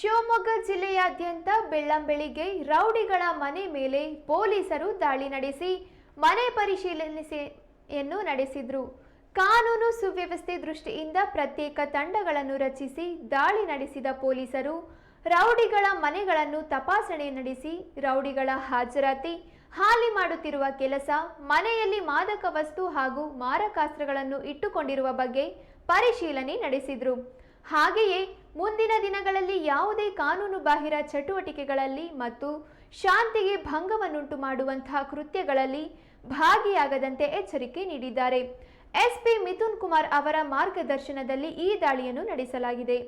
ಶಿವಮೊಗ್ಗ ಜಿಲ್ಲೆಯಾದ್ಯಂತ ಬೆಳ್ಳಂಬೆಳಿಗ್ಗೆ ರೌಡಿಗಳ ಮನೆ ಮೇಲೆ ಪೊಲೀಸರು ದಾಳಿ ನಡೆಸಿ ಮನೆ ಪರಿಶೀಲನೆಯನ್ನು ನಡೆಸಿದ್ರು. ಕಾನೂನು ಸುವ್ಯವಸ್ಥೆ ದೃಷ್ಟಿಯಿಂದ ಪ್ರತ್ಯೇಕ ತಂಡಗಳನ್ನು ರಚಿಸಿ ದಾಳಿ ನಡೆಸಿದ ಪೊಲೀಸರು ರೌಡಿಗಳ ಮನೆಗಳನ್ನು ತಪಾಸಣೆ ನಡೆಸಿ ರೌಡಿಗಳ ಹಾಜರಾತಿ, ಹಾಲಿ ಮಾಡುತ್ತಿರುವ ಕೆಲಸ, ಮನೆಯಲ್ಲಿ ಮಾದಕ ವಸ್ತು ಹಾಗೂ ಮಾರಕಾಸ್ತ್ರಗಳನ್ನು ಇಟ್ಟುಕೊಂಡಿರುವ ಬಗ್ಗೆ ಪರಿಶೀಲನೆ ನಡೆಸಿದ್ರು. ಹಾಗೆಯೇ ಮುಂದಿನ ದಿನಗಳಲ್ಲಿ ಯಾವುದೇ ಕಾನೂನು ಬಾಹಿರ ಚಟುವಟಿಕೆಗಳಲ್ಲಿ ಮತ್ತು ಶಾಂತಿಗೆ ಭಂಗವನ್ನುಂಟು ಮಾಡುವಂತಹ ಕೃತ್ಯಗಳಲ್ಲಿ ಭಾಗಿಯಾಗದಂತೆ ಎಚ್ಚರಿಕೆ ನೀಡಿದ್ದಾರೆ. ಎಸ್ಪಿ ಮಿಥುನ್ ಕುಮಾರ್ ಅವರ ಮಾರ್ಗದರ್ಶನದಲ್ಲಿ ಈ ದಾಳಿಯನ್ನು ನಡೆಸಲಾಗಿದೆ.